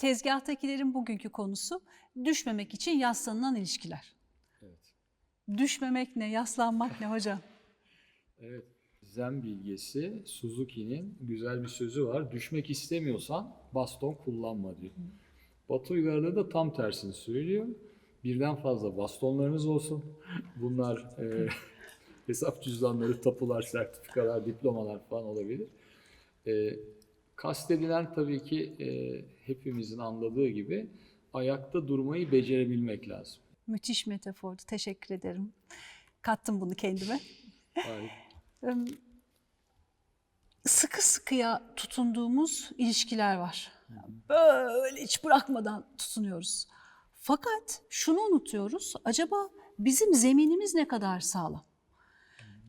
Tezgahtakilerin bugünkü konusu düşmemek için yaslanılan ilişkiler. Evet. Düşmemek ne, yaslanmak ne hocam? Evet. Zen bilgesi Suzuki'nin güzel bir sözü var. Düşmek istemiyorsan baston kullanma diyor. Batı uygarlığı da tam tersini söylüyor. Birden fazla bastonlarınız olsun. Bunlar e, hesap cüzdanları, tapular, sertifikalar, diplomalar falan olabilir. E, kastedilen tabii ki e, hepimizin anladığı gibi ayakta durmayı becerebilmek lazım. Müthiş metafordu, teşekkür ederim. Kattım bunu kendime. Sıkı sıkıya tutunduğumuz ilişkiler var. Böyle hiç bırakmadan tutunuyoruz. Fakat şunu unutuyoruz. Acaba bizim zeminimiz ne kadar sağlam?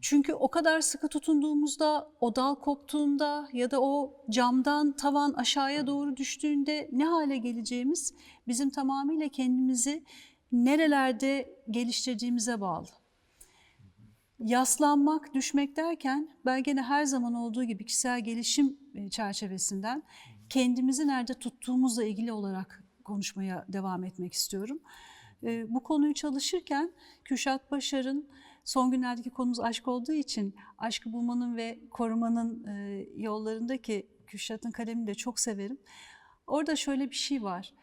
Çünkü o kadar sıkı tutunduğumuzda, o dal koptuğunda ya da o camdan tavan aşağıya doğru düştüğünde ne hale geleceğimiz bizim tamamıyla kendimizi nerelerde geliştirdiğimize bağlı. Yaslanmak, düşmek derken ben gene her zaman olduğu gibi kişisel gelişim e, çerçevesinden kendimizi nerede tuttuğumuzla ilgili olarak konuşmaya devam etmek istiyorum. E, Bu konuyu çalışırken Kürşat Başar'ın son günlerdeki konumuz aşk olduğu için aşkı bulmanın ve korumanın e, yollarındaki Kürşat'ın kalemini de çok severim. Orada şöyle bir şey var.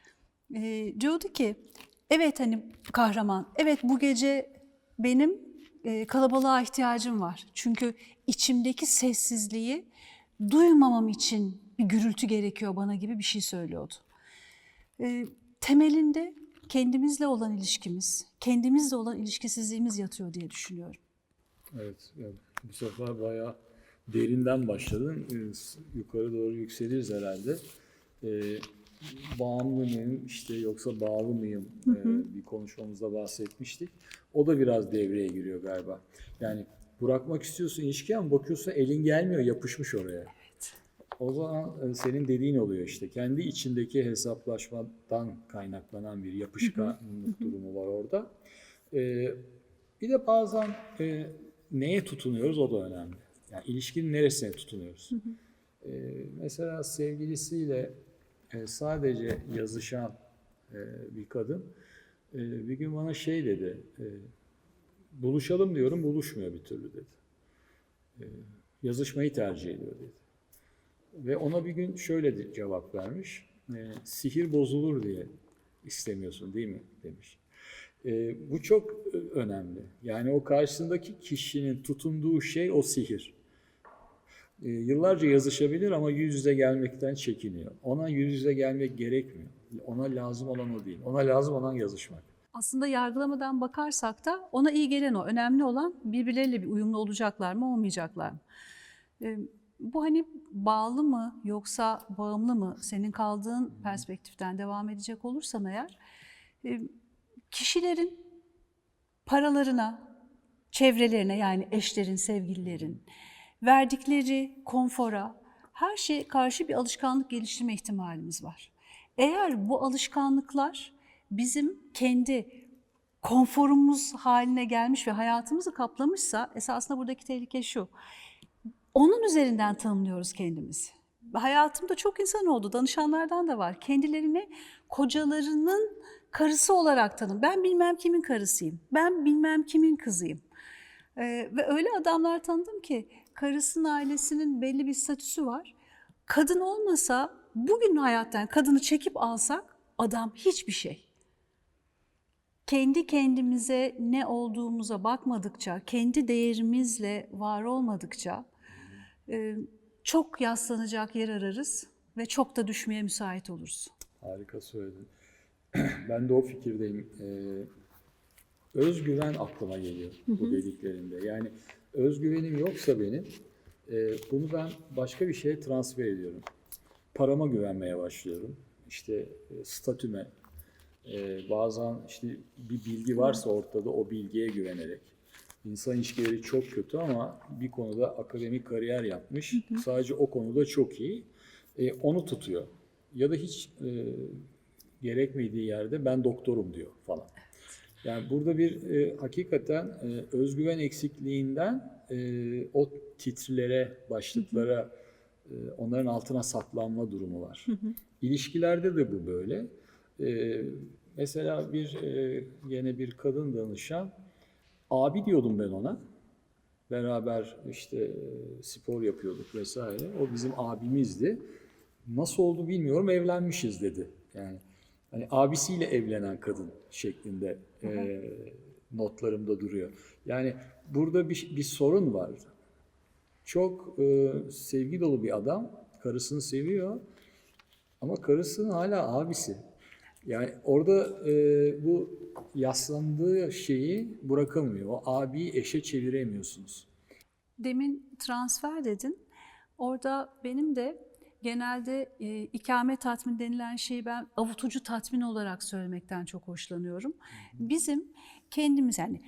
E, diyordu ki evet hani kahraman, evet bu gece benim e, kalabalığa ihtiyacım var. Çünkü içimdeki sessizliği duymamam için bir gürültü gerekiyor bana gibi bir şey söylüyordu. E, temelinde kendimizle olan ilişkimiz, kendimizle olan ilişkisizliğimiz yatıyor diye düşünüyorum. Evet, evet. bu sefer bayağı derinden başladın. Ee, Yukarı doğru yükseliriz herhalde. Ee, bağımlı mıyım işte yoksa bağlı mıyım ee, bir konuşmamızda bahsetmiştik. O da biraz devreye giriyor galiba. Yani bırakmak istiyorsun ilişki ama bakıyorsun elin gelmiyor yapışmış oraya. O zaman e, senin dediğin oluyor işte. Kendi içindeki hesaplaşmadan kaynaklanan bir yapışkanlık durumu var orada. Ee, bir de bazen e, neye tutunuyoruz o da önemli. Yani ilişkinin neresine tutunuyoruz? Ee, mesela sevgilisiyle e, sadece yazışan e, bir kadın e, bir gün bana şey dedi. e, buluşalım diyorum buluşmuyor bir türlü dedi. E, yazışmayı tercih ediyor dedi. Ve ona bir gün şöyle de cevap vermiş. E, sihir bozulur diye istemiyorsun değil mi demiş. E, bu çok önemli. Yani o karşısındaki kişinin tutunduğu şey o sihir. E, yıllarca yazışabilir ama yüz yüze gelmekten çekiniyor. Ona yüz yüze gelmek gerekmiyor. Ona lazım olan o değil. Ona lazım olan yazışmak. Aslında yargılamadan bakarsak da ona iyi gelen o. Önemli olan birbirleriyle bir uyumlu olacaklar mı, olmayacaklar mı? Ee, bu hani bağlı mı yoksa bağımlı mı? Senin kaldığın perspektiften devam edecek olursam eğer, e, kişilerin paralarına, çevrelerine yani eşlerin, sevgililerin verdikleri konfora her şeye karşı bir alışkanlık geliştirme ihtimalimiz var. Eğer bu alışkanlıklar bizim kendi konforumuz haline gelmiş ve hayatımızı kaplamışsa esasında buradaki tehlike şu. Onun üzerinden tanımlıyoruz kendimizi. Hayatımda çok insan oldu, danışanlardan da var. Kendilerini kocalarının karısı olarak tanım. Ben bilmem kimin karısıyım, ben bilmem kimin kızıyım. Ee, ve öyle adamlar tanıdım ki karısının ailesinin belli bir statüsü var. Kadın olmasa bugün hayattan kadını çekip alsak adam hiçbir şey. Kendi kendimize ne olduğumuza bakmadıkça, kendi değerimizle var olmadıkça çok yaslanacak yer ararız ve çok da düşmeye müsait oluruz. Harika söyledin. ben de o fikirdeyim. Ee, özgüven aklıma geliyor bu dediklerinde. Yani özgüvenim yoksa benim, e, bunu ben başka bir şeye transfer ediyorum. Parama güvenmeye başlıyorum. İşte e, statüme, e, bazen işte bir bilgi varsa ortada o bilgiye güvenerek. İnsan ilişkileri çok kötü ama bir konuda akademik kariyer yapmış. Sadece o konuda çok iyi. E, onu tutuyor. Ya da hiç e, gerekmediği yerde ben doktorum diyor falan. Yani burada bir e, hakikaten e, özgüven eksikliğinden e, o titrelere, başlıklara e, onların altına saklanma durumu var. İlişkilerde de bu böyle. E, mesela bir e, yine bir kadın danışan abi diyordum ben ona. Beraber işte e, spor yapıyorduk vesaire. O bizim abimizdi. Nasıl oldu bilmiyorum evlenmişiz dedi. Yani hani abisiyle evlenen kadın şeklinde e, notlarımda duruyor. Yani burada bir, bir sorun var. Çok e, sevgi dolu bir adam, karısını seviyor ama karısının hala abisi. Yani orada e, bu yaslandığı şeyi bırakamıyor. O abiyi eşe çeviremiyorsunuz. Demin transfer dedin. Orada benim de genelde e, ikame tatmin denilen şeyi ben avutucu tatmin olarak söylemekten çok hoşlanıyorum. Bizim kendimiz yani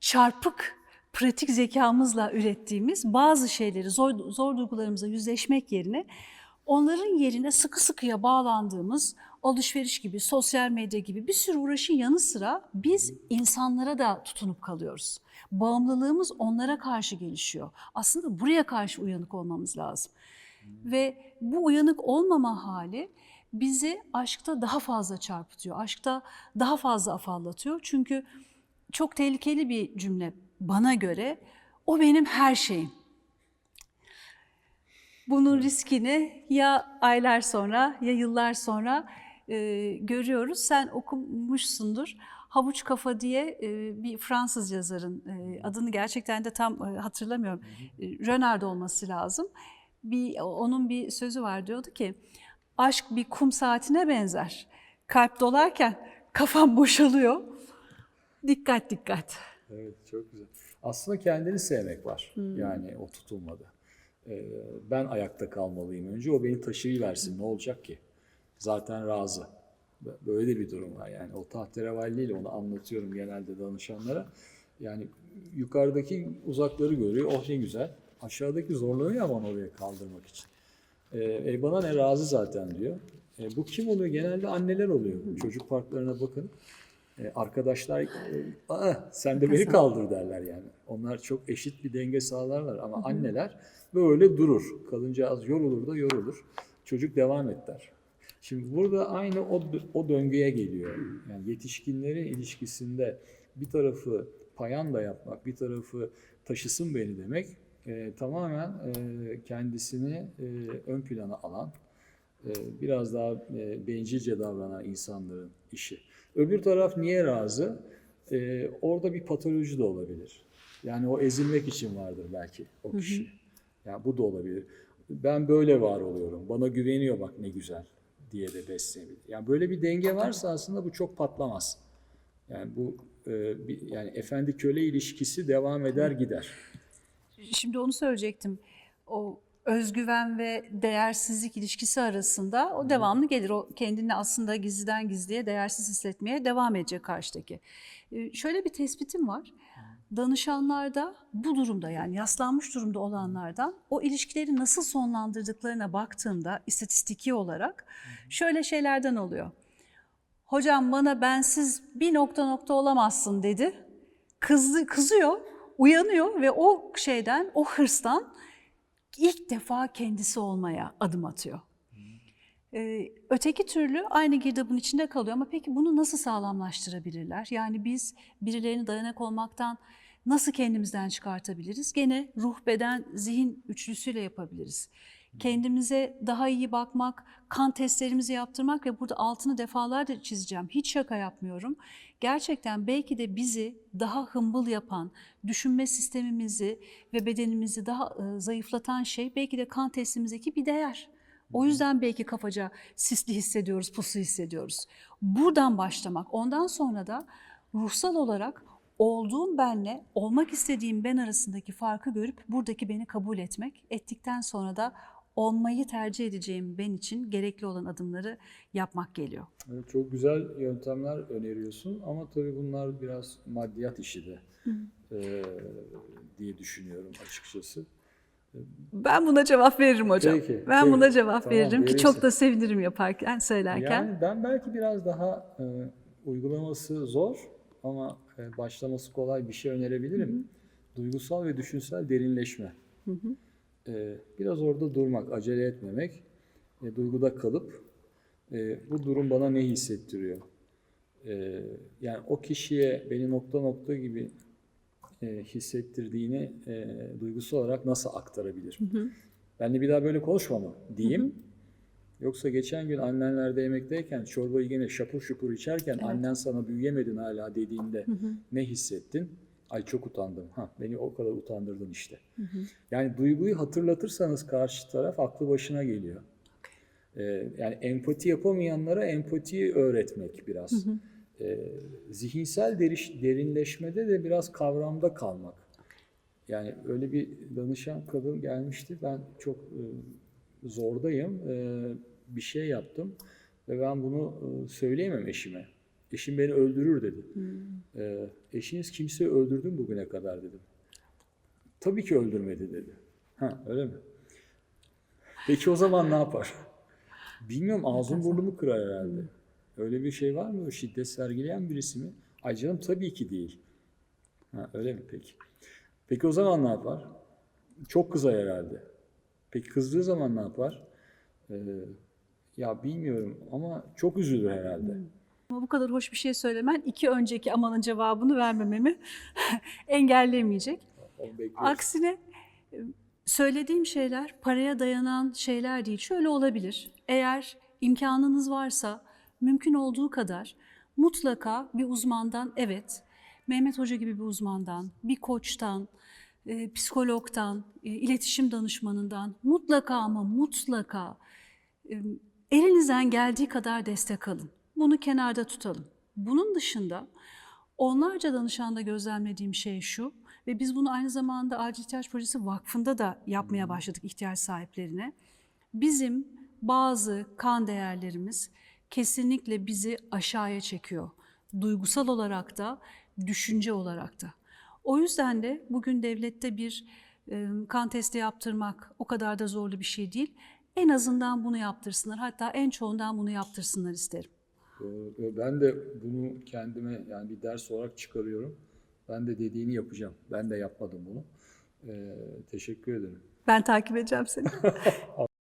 çarpık pratik zekamızla ürettiğimiz bazı şeyleri zor, zor duygularımıza yüzleşmek yerine onların yerine sıkı sıkıya bağlandığımız alışveriş gibi, sosyal medya gibi bir sürü uğraşın yanı sıra biz insanlara da tutunup kalıyoruz. Bağımlılığımız onlara karşı gelişiyor. Aslında buraya karşı uyanık olmamız lazım. Ve bu uyanık olmama hali bizi aşkta daha fazla çarpıtıyor. Aşkta daha fazla afallatıyor. Çünkü çok tehlikeli bir cümle bana göre. O benim her şeyim. Bunun riskini ya aylar sonra ya yıllar sonra e, görüyoruz. Sen okumuşsundur. Havuç Kafa diye e, bir Fransız yazarın e, adını gerçekten de tam e, hatırlamıyorum. E, Renard olması lazım. Bir onun bir sözü var diyordu ki aşk bir kum saatine benzer. Kalp dolarken kafam boşalıyor. Dikkat dikkat. Evet çok güzel. Aslında kendini sevmek var. Yani o tutulmada. Ee, ben ayakta kalmalıyım önce. O beni taşıyıversin. Ne olacak ki? Zaten razı. Böyle de bir durum var. Yani o tahterevalliyle onu anlatıyorum genelde danışanlara. Yani yukarıdaki uzakları görüyor. Oh ne güzel. Aşağıdaki zorlanıyor ama oraya kaldırmak için. Ee, e bana ne razı zaten diyor. E, bu kim oluyor? Genelde anneler oluyor. Çocuk parklarına bakın. E, arkadaşlar e, Aa, sen de beni kaldır derler yani. Onlar çok eşit bir denge sağlarlar ama anneler böyle durur. Kadıncağız yorulur da yorulur. Çocuk devam et der. Şimdi burada aynı o, o döngüye geliyor. Yani yetişkinlerin ilişkisinde bir tarafı payanda yapmak, bir tarafı taşısın beni demek e, tamamen e, kendisini e, ön plana alan, e, biraz daha e, bencilce davranan insanların işi. Öbür taraf niye razı? E, orada bir patoloji de olabilir. Yani o ezilmek için vardır belki o kişi. Yani bu da olabilir. Ben böyle var oluyorum. Bana güveniyor bak ne güzel diye de besleyebilir. Yani böyle bir denge varsa aslında bu çok patlamaz. Yani bu e, bir, yani efendi köle ilişkisi devam eder gider. Şimdi onu söyleyecektim. O özgüven ve değersizlik ilişkisi arasında o devamlı gelir. O kendini aslında gizliden gizliye değersiz hissetmeye devam edecek karşıdaki. Ee, Şöyle bir tespitim var. Danışanlarda bu durumda yani yaslanmış durumda olanlardan o ilişkileri nasıl sonlandırdıklarına baktığımda istatistiki olarak şöyle şeylerden oluyor. Hocam bana bensiz bir nokta nokta olamazsın dedi. Kızdı, kızıyor, uyanıyor ve o şeyden, o hırstan ilk defa kendisi olmaya adım atıyor. Ee, öteki türlü aynı girdabın içinde kalıyor ama peki bunu nasıl sağlamlaştırabilirler? Yani biz birilerine dayanak olmaktan nasıl kendimizden çıkartabiliriz? Gene ruh, beden, zihin üçlüsüyle yapabiliriz. Kendimize daha iyi bakmak, kan testlerimizi yaptırmak ve burada altını defalarca çizeceğim. Hiç şaka yapmıyorum. Gerçekten belki de bizi daha hımbıl yapan, düşünme sistemimizi ve bedenimizi daha e, zayıflatan şey belki de kan testimizdeki bir değer. O yüzden belki kafaca sisli hissediyoruz, puslu hissediyoruz. Buradan başlamak, ondan sonra da ruhsal olarak olduğum benle olmak istediğim ben arasındaki farkı görüp buradaki beni kabul etmek, ettikten sonra da olmayı tercih edeceğim ben için gerekli olan adımları yapmak geliyor. Evet, çok güzel yöntemler öneriyorsun ama tabii bunlar biraz maddiyat işi de e, diye düşünüyorum açıkçası. Ben buna cevap veririm hocam. Peki, ben peki. buna cevap Tamam, veririm ki verirsin. çok da sevinirim yaparken, söylerken. Yani ben belki biraz daha e, uygulaması zor ama e, başlaması kolay bir şey önerebilirim. Duygusal ve düşünsel derinleşme. e, biraz orada durmak, acele etmemek, e, duyguda kalıp e, bu durum bana ne hissettiriyor? E, yani o kişiye beni nokta nokta gibi e, hissettirdiğini e, duygusal olarak nasıl aktarabilir? Ben de bir daha böyle konuşma mı diyeyim. Yoksa geçen gün annenlerde yemekteyken çorbayı yine şapur şupur içerken annen sana büyüyemedin hala dediğinde ne hissettin? Ay çok utandım. Ha beni o kadar utandırdın işte. Yani duyguyu hatırlatırsanız karşı taraf aklı başına geliyor. Ee, yani empati yapamayanlara empatiyi öğretmek biraz. Ee, zihinsel deriş, derinleşmede de biraz kavramda kalmak. Yani öyle bir danışan kadın gelmişti. Ben çok e, zordayım. E, bir şey yaptım ve ben bunu e, söyleyemem eşime. Eşim beni öldürür dedi. E, eşiniz kimseyi öldürdü mü bugüne kadar dedim. Tabii ki öldürmedi dedi. Ha öyle mi? Peki o zaman ne yapar? Bilmiyorum ağzım burnumu kırar herhalde. Öyle bir şey var mı? Şiddet sergileyen birisi mi? Ay canım tabii ki değil. Ha öyle mi peki? Peki o zaman ne yapar? Çok kızar herhalde. Peki kızdığı zaman ne yapar? Ee, ya bilmiyorum ama çok üzülür herhalde. Ama bu kadar hoş bir şey söylemen iki önceki amanın cevabını vermememi engellemeyecek. Aksine e, söylediğim şeyler paraya dayanan şeyler değil. Şöyle olabilir. Eğer imkanınız varsa mümkün olduğu kadar mutlaka bir uzmandan evet Mehmet Hoca gibi bir uzmandan, bir koçtan, e, psikologdan, e, iletişim danışmanından mutlaka ama mutlaka e, elinizden geldiği kadar destek alın. Bunu kenarda tutalım. Bunun dışında onlarca danışanda gözlemlediğim şey şu ve biz bunu aynı zamanda Acil İhtiyaç Projesi Vakfı'nda da yapmaya başladık ihtiyaç sahiplerine. Bizim bazı kan değerlerimiz kesinlikle bizi aşağıya çekiyor. Duygusal olarak da, düşünce olarak da. O yüzden de bugün devlette bir kan testi yaptırmak o kadar da zorlu bir şey değil. En azından bunu yaptırsınlar. Hatta en çoğundan bunu yaptırsınlar isterim. Ben de bunu kendime yani bir ders olarak çıkarıyorum. Ben de dediğini yapacağım. Ben de yapmadım bunu. Ee, teşekkür ederim. Ben takip edeceğim seni.